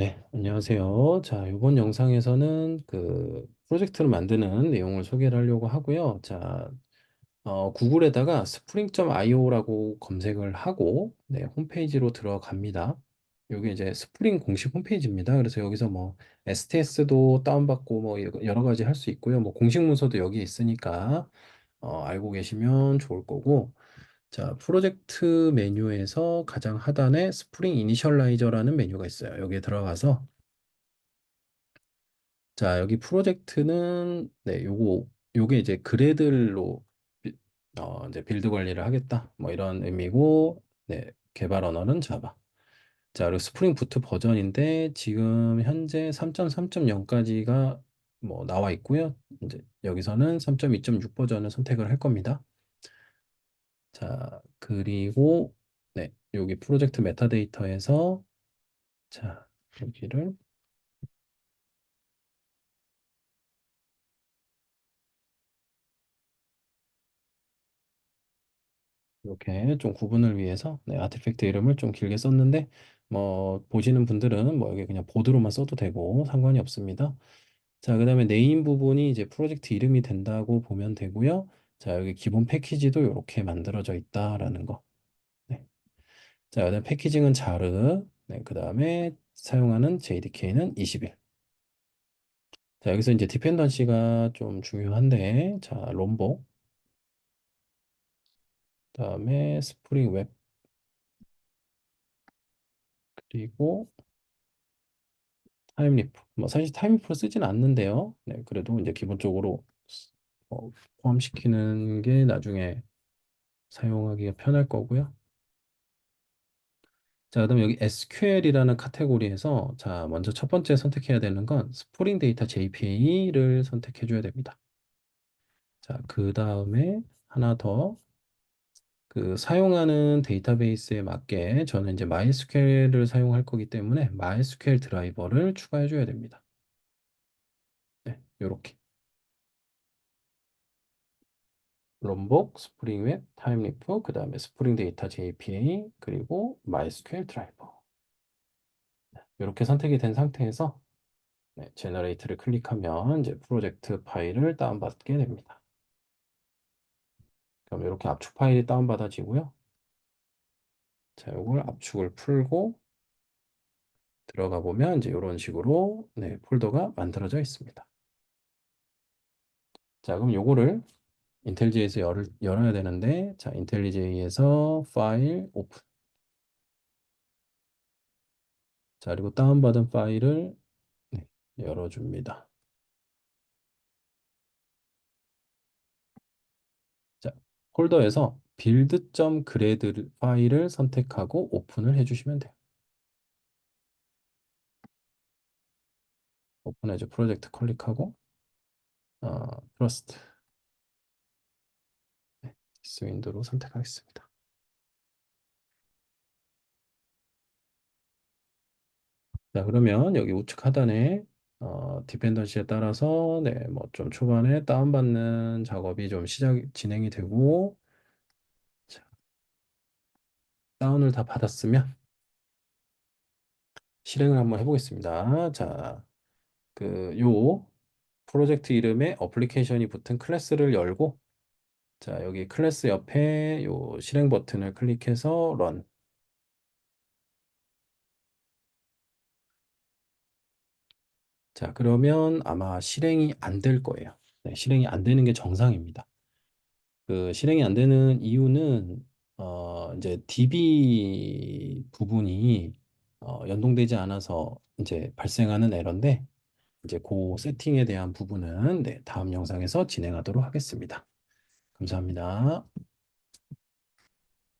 네, 안녕하세요. 자, 이번 영상에서는 그 프로젝트를 만드는 내용을 소개를 하려고 하고요. 자, 어, 구글에다가 spring.io라고 검색을 하고 네, 홈페이지로 들어갑니다. 여기 이제 스프링 공식 홈페이지입니다. 그래서 여기서 뭐 STS도 다운받고 뭐 여러 가지 할 수 있고요. 뭐 공식 문서도 여기 있으니까 어, 알고 계시면 좋을 거고. 자, 프로젝트 메뉴에서 가장 하단에 스프링 이니셜라이저라는 메뉴가 있어요. 여기에 들어가서 자, 여기 프로젝트는 네, 요거 요게 이제 그레들로 비- 어, 이제 빌드 관리를 하겠다. 뭐 이런 의미고 네, 개발 언어는 자바. 자, 그리고 스프링 부트 버전인데 지금 현재 3.3.0까지가 뭐 나와 있고요. 이제 여기서는 3.2.6 버전을 선택을 할 겁니다. 자, 그리고 네, 여기 프로젝트 메타데이터에서 자, 여기를 이렇게 좀 구분을 위해서 네, 아티팩트 이름을 좀 길게 썼는데 뭐 보시는 분들은 뭐 여기 그냥 보드로만 써도 되고 상관이 없습니다. 자, 그 다음에 네임 부분이 이제 프로젝트 이름이 된다고 보면 되고요. 자, 여기 기본 패키지도 이렇게 만들어져 있다라는 거. 네. 자, 그다음 패키징은 자르. 네, 그 다음에 사용하는 JDK는 21. 자, 여기서 이제 디펜던시가 좀 중요한데, 자, 롬보, 그 다음에 스프링 웹, 그리고 타임리프. 뭐 사실 타임리프를 쓰진 않는데요. 네, 그래도 이제 기본적으로 어, 포함시키는 게 나중에 사용하기가 편할 거고요. 자, 그다음 여기 SQL이라는 카테고리에서 자, 먼저 첫 번째 선택해야 되는 건 스프링 데이터 JPA를 선택해 줘야 됩니다. 자, 그다음에 하나 더 그 사용하는 데이터베이스에 맞게 저는 이제 MySQL을 사용할 거기 때문에 MySQL 드라이버를 추가해 줘야 됩니다. 네, 요렇게. 럼복, 스프링 웹, 타임리프, 그 다음에 스프링 데이터 JPA, 그리고 MySQL 드라이버. 이렇게 선택이 된 상태에서 네, 제너레이트를 클릭하면 이제 프로젝트 파일을 다운받게 됩니다. 그럼 이렇게 압축 파일이 다운받아지고요. 자, 이걸 압축을 풀고 들어가 보면 이제 이런 식으로 네, 폴더가 만들어져 있습니다. 자, 그럼 요거를 인텔리제이에서 열, 열어야 되는데 자, 인텔리제이에서 파일 오픈. 자, 그리고 다운받은 파일을 네, 열어줍니다. 자, 폴더에서 build.grad 파일을 선택하고 오픈을 해주시면 돼요. 오픈해줘 프로젝트 클릭하고 어, 트러스트 스 윈도로 선택하겠습니다. 자, 그러면 여기 우측 하단에 어, 디펜던시에 따라서 네, 뭐 좀 초반에 다운받는 작업이 좀 시작 진행이 되고 자, 다운을 다 받았으면 실행을 한번 해보겠습니다. 자, 그 요 프로젝트 이름에 어플리케이션이 붙은 클래스를 열고 자, 여기 클래스 옆에 요 실행 버튼을 클릭해서 런 자, 그러면 아마 실행이 안 될 거예요. 네, 실행이 안 되는 게 정상입니다. 그 실행이 안 되는 이유는 어 이제 DB 부분이 어 연동되지 않아서 이제 발생하는 에러인데 이제 그 세팅에 대한 부분은 네, 다음 영상에서 진행하도록 하겠습니다. 감사합니다.